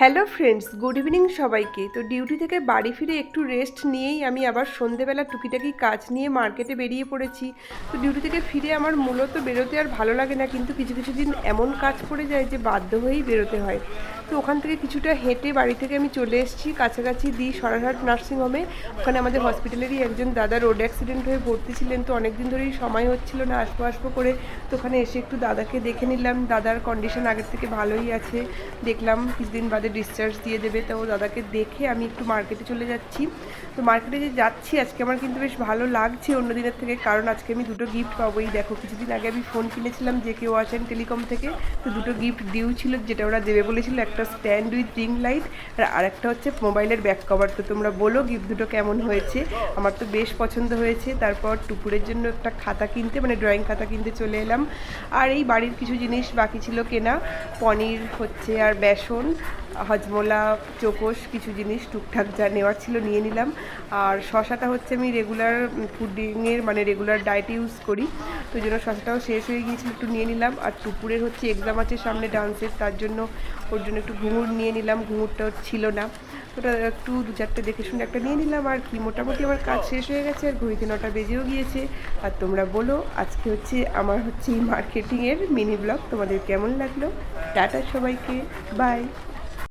Hello friends good evening সবাইকে। তো duty থেকে বাড়ি ফিরে একটু রেস্ট নিয়েই আমি আবার সন্ধেবেলা টুকিটাকি কাজ নিয়ে মার্কেটে বেরিয়ে পড়েছি। তো ডিউটি থেকে ফিরে আমার মূলত বেরোতে আর ভালো লাগে না, কিন্তু কিছু কিছু দিন এমন কাজ পড়ে যায় যে বাধ্য হয়েই বেরোতে হয়। তো ওখান থেকে কিছুটা হেঁটে বাড়ি থেকে আমি চলে এসেছি। কাছাকাছি দিই সরারহাট নার্সিংহোমে। ওখানে আমাদের হসপিটালেরই একজন দাদা রোড অ্যাক্সিডেন্ট হয়ে ভর্তি ছিলেন। তো অনেকদিন ধরেই সময় হচ্ছিল না আসব আসব করে। তো ওখানে এসে একটু দাদাকে দেখে নিলাম। দাদার কন্ডিশন আগের থেকে ভালোই আছে। দেখলাম কিছুদিন বাদে ডিসচার্জ দিয়ে দেবে। তো দাদাকে দেখে আমি একটু মার্কেটে চলে যাচ্ছি। তো মার্কেটে যে যাচ্ছি, আজকে আমার কিন্তু বেশ ভালো লাগছে অন্য দিনের থেকে। কারণ আজকে আমি দুটো গিফট পাবো এই দেখো, কিছুদিন আগে আমি ফোন কিনেছিলাম যে কেউ আসেন টেলিকম থেকে। তো দুটো গিফট ডিউ ছিল যেটা ওরা দেবে বলেছিল। একটা স্ট্যান্ড উইথ রিং লাইট আর আরেকটা হচ্ছে মোবাইলের ব্যাক কভার তো তোমরা বলো গিফট দুটো কেমন হয়েছে? আমার তো বেশ পছন্দ হয়েছে। তারপর টুকুরের জন্য একটা খাতা কিনতে মানে ড্রয়িং খাতা কিনতে চলে এলাম। আর এই বাড়ির কিছু জিনিস বাকি ছিল কেনা। পনির হচ্ছে আর বেসন। হজমোলা চোকস কিছু জিনিস টুকটাক যা নেওয়ার ছিল নিয়ে নিলাম। আর শশাটা হচ্ছে আমি রেগুলার ফুডিংয়ের মানে রেগুলার ডায়েট ইউজ করি। তো জন্য শশাটাও শেষ হয়ে গিয়েছিল, একটু নিয়ে নিলাম। আর টুপুরের হচ্ছে এক্সাম আছে সামনে ডান্সের তার জন্য ওর জন্য একটু ঘুঙুর নিয়ে নিলাম। ঘুঙুরটা ছিল না। ওটা একটু দু চারটে দেখে শুনে একটা নিয়ে নিলাম। আর কি, মোটামুটি আমার কাজ শেষ হয়ে গেছে। আর ঘড়িতে নটা বেজেও গিয়েছে। আর তোমরা বলো, আজকে হচ্ছে আমার হচ্ছে এই মার্কেটিংয়ের মিনি ব্লগ তোমাদের কেমন লাগল? টাটা সবাইকে। বাই